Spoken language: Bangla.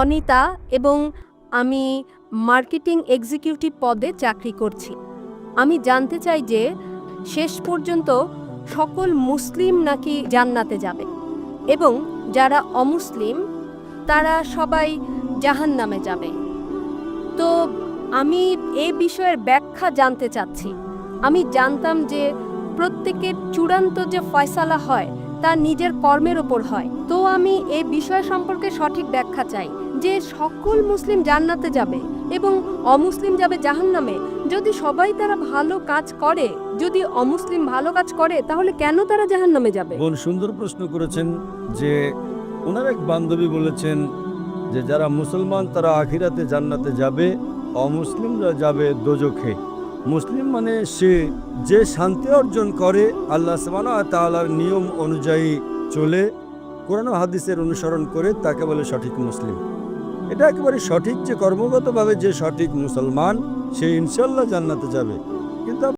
অনিতা এবং আমি মার্কেটিং এক্সিকিউটিভ পদে চাকরি করছি। আমি জানতে চাই যে শেষ পর্যন্ত সকল মুসলিম নাকি জান্নাতে যাবে এবং যারা অমুসলিম, তারা সবাই জাহান্নামে যাবে। তো আমি এ বিষয়ের ব্যাখ্যা জানতে চাচ্ছি। আমি জানতাম যে প্রত্যেকের চূড়ান্ত যে ফয়সালা হয়, তা নিজের কর্মের ওপর হয়। তো আমি এই বিষয় সম্পর্কে সঠিক ব্যাখ্যা চাই। যে সকল মুসলিম জান্নাতে যাবে এবং অমুসলিম যাবে জাহান্নামে, যদি সবাই তারা ভালো কাজ করে, যদি অমুসলিম ভালো কাজ করে, তাহলে কেন তারা জাহান্নামে যাবে? বোন, সুন্দর প্রশ্ন করেছেন যে ওনার এক বান্ধবী বলেছেন যে যারা মুসলমান তারা আখিরাতে জান্নাতে যাবে, অমুসলিমরা যাবে দোজখে। মুসলিম মানে সে যে শান্তি অর্জন করে, আল্লাহ সামানা তাআলার নিয়ম অনুযায়ী চলে কোরআন হাদিসের অনুসরণ করে তাকে বলে সঠিক মুসলিম। এটা একেবারে সঠিক যে কর্মগতভাবে যে সঠিক মুসলমান, সে ইনশাল্লাহ জান্নাতে যাবে।